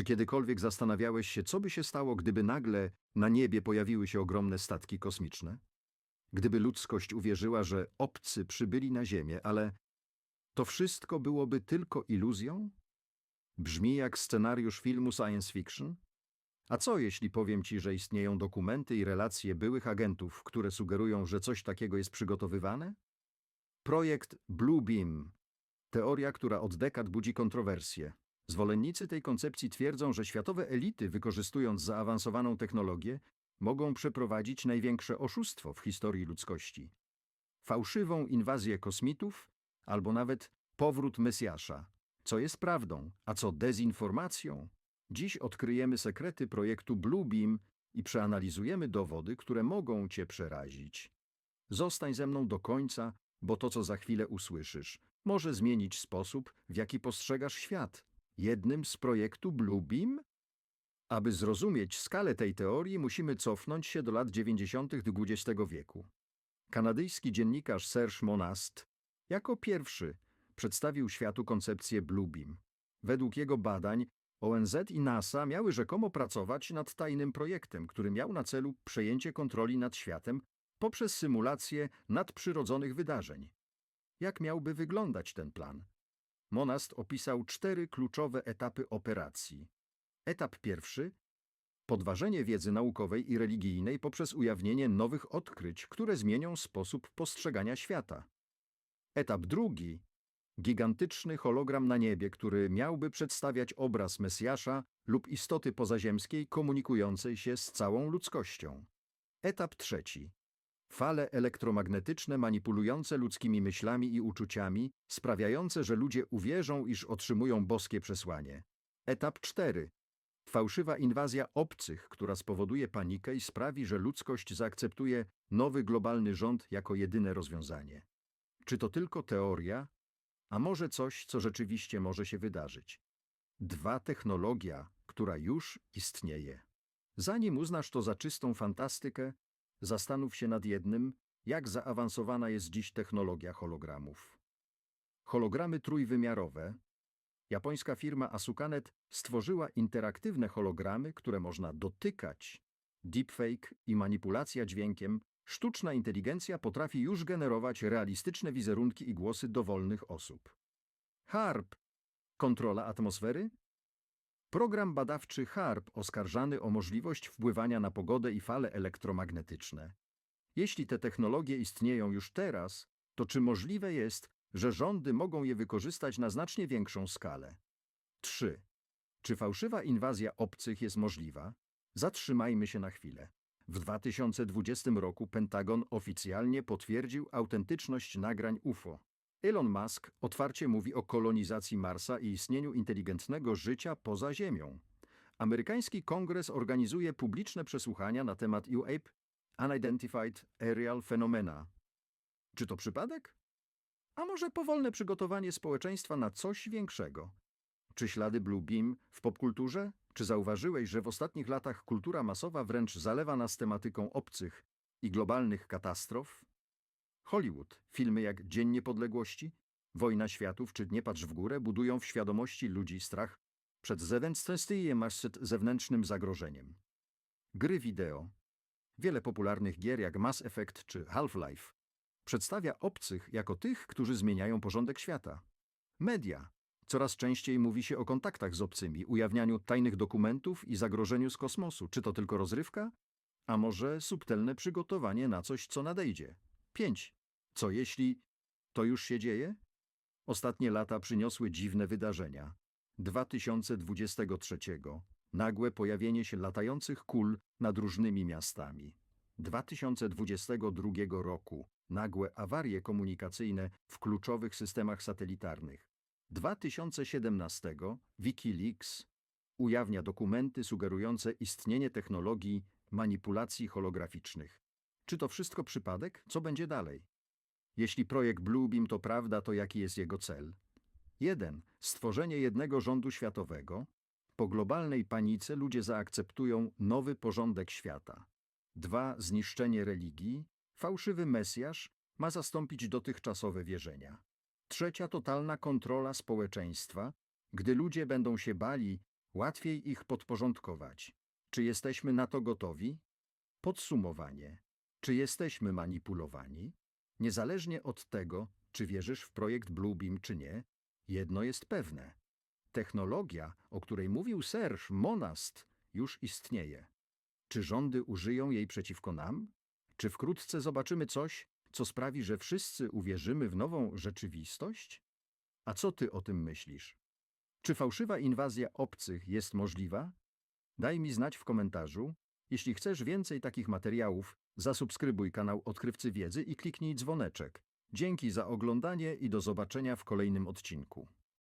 Czy kiedykolwiek zastanawiałeś się, co by się stało, gdyby nagle na niebie pojawiły się ogromne statki kosmiczne? Gdyby ludzkość uwierzyła, że obcy przybyli na Ziemię, ale to wszystko byłoby tylko iluzją? Brzmi jak scenariusz filmu science fiction? A co jeśli powiem ci, że istnieją dokumenty i relacje byłych agentów, które sugerują, że coś takiego jest przygotowywane? Projekt Blue Beam. Teoria, która od dekad budzi kontrowersje. Zwolennicy tej koncepcji twierdzą, że światowe elity, wykorzystując zaawansowaną technologię, mogą przeprowadzić największe oszustwo w historii ludzkości. Fałszywą inwazję kosmitów albo nawet powrót Mesjasza. Co jest prawdą, a co dezinformacją? Dziś odkryjemy sekrety projektu Blue Beam i przeanalizujemy dowody, które mogą cię przerazić. Zostań ze mną do końca, bo to, co za chwilę usłyszysz, może zmienić sposób, w jaki postrzegasz świat. Jednym z projektu Blue Beam? Aby zrozumieć skalę tej teorii, musimy cofnąć się do lat 90. XX wieku. Kanadyjski dziennikarz Serge Monast jako pierwszy przedstawił światu koncepcję Blue Beam. Według jego badań ONZ i NASA miały rzekomo pracować nad tajnym projektem, który miał na celu przejęcie kontroli nad światem poprzez symulację nadprzyrodzonych wydarzeń. Jak miałby wyglądać ten plan? Monast opisał cztery kluczowe etapy operacji. Etap pierwszy podważenie wiedzy naukowej i religijnej poprzez ujawnienie nowych odkryć, które zmienią sposób postrzegania świata. Etap drugi gigantyczny hologram na niebie, który miałby przedstawiać obraz Mesjasza lub istoty pozaziemskiej komunikującej się z całą ludzkością. Etap trzeci. Fale elektromagnetyczne manipulujące ludzkimi myślami i uczuciami, sprawiające, że ludzie uwierzą, iż otrzymują boskie przesłanie. Etap cztery. Fałszywa inwazja obcych, która spowoduje panikę i sprawi, że ludzkość zaakceptuje nowy globalny rząd jako jedyne rozwiązanie. Czy to tylko teoria, a może coś, co rzeczywiście może się wydarzyć? Dwa technologia, która już istnieje. Zanim uznasz to za czystą fantastykę, zastanów się nad jednym, jak zaawansowana jest dziś technologia hologramów. Hologramy trójwymiarowe. Japońska firma Asukanet stworzyła interaktywne hologramy, które można dotykać. Deepfake i manipulacja dźwiękiem Sztuczna inteligencja potrafi już generować realistyczne wizerunki i głosy dowolnych osób. HARP kontrola atmosfery? Program badawczy HARP oskarżany o możliwość wpływania na pogodę i fale elektromagnetyczne. Jeśli te technologie istnieją już teraz, to czy możliwe jest, że rządy mogą je wykorzystać na znacznie większą skalę? 3. Czy fałszywa inwazja obcych jest możliwa? Zatrzymajmy się na chwilę. W 2020 roku Pentagon oficjalnie potwierdził autentyczność nagrań UFO. Elon Musk otwarcie mówi o kolonizacji Marsa i istnieniu inteligentnego życia poza Ziemią. Amerykański kongres organizuje publiczne przesłuchania na temat UAP Unidentified Aerial Phenomena. Czy to przypadek? A może powolne przygotowanie społeczeństwa na coś większego? Czy ślady Blue Beam w popkulturze? Czy zauważyłeś, że w ostatnich latach kultura masowa wręcz zalewa nas tematyką obcych i globalnych katastrof? Hollywood, filmy jak Dzień Niepodległości, Wojna Światów czy Nie patrz w górę budują w świadomości ludzi strach przed zewnętrznym zagrożeniem. Gry wideo. Wiele popularnych gier jak Mass Effect czy Half-Life przedstawia obcych jako tych, którzy zmieniają porządek świata. Media, Coraz częściej mówi się o kontaktach z obcymi, ujawnianiu tajnych dokumentów i zagrożeniu z kosmosu. Czy to tylko rozrywka? A może subtelne przygotowanie na coś, co nadejdzie? 5. Co jeśli to już się dzieje? Ostatnie lata przyniosły dziwne wydarzenia. 2023. Nagłe pojawienie się latających kul nad różnymi miastami. 2022 roku. Nagłe awarie komunikacyjne w kluczowych systemach satelitarnych. 2017 Wikileaks ujawnia dokumenty sugerujące istnienie technologii manipulacji holograficznych. Czy to wszystko przypadek? Co będzie dalej? Jeśli projekt Bluebeam to prawda, to jaki jest jego cel? 1. Stworzenie jednego rządu światowego. Po globalnej panice ludzie zaakceptują nowy porządek świata. 2. Zniszczenie religii. Fałszywy Mesjasz ma zastąpić dotychczasowe wierzenia. Trzecia totalna kontrola społeczeństwa, gdy ludzie będą się bali, Łatwiej ich podporządkować. Czy jesteśmy na to gotowi? Podsumowanie. Czy jesteśmy manipulowani? Niezależnie od tego, czy wierzysz w projekt Bluebeam czy nie, jedno jest pewne. Technologia, o której mówił Serge Monast, już istnieje. Czy rządy użyją jej przeciwko nam? Czy wkrótce zobaczymy coś, co sprawi, że wszyscy uwierzymy w nową rzeczywistość? A co ty o tym myślisz? Czy fałszywa inwazja obcych jest możliwa? Daj mi znać w komentarzu. Jeśli chcesz więcej takich materiałów, zasubskrybuj kanał Odkrywcy Wiedzy i kliknij dzwoneczek. Dzięki za oglądanie i do zobaczenia w kolejnym odcinku.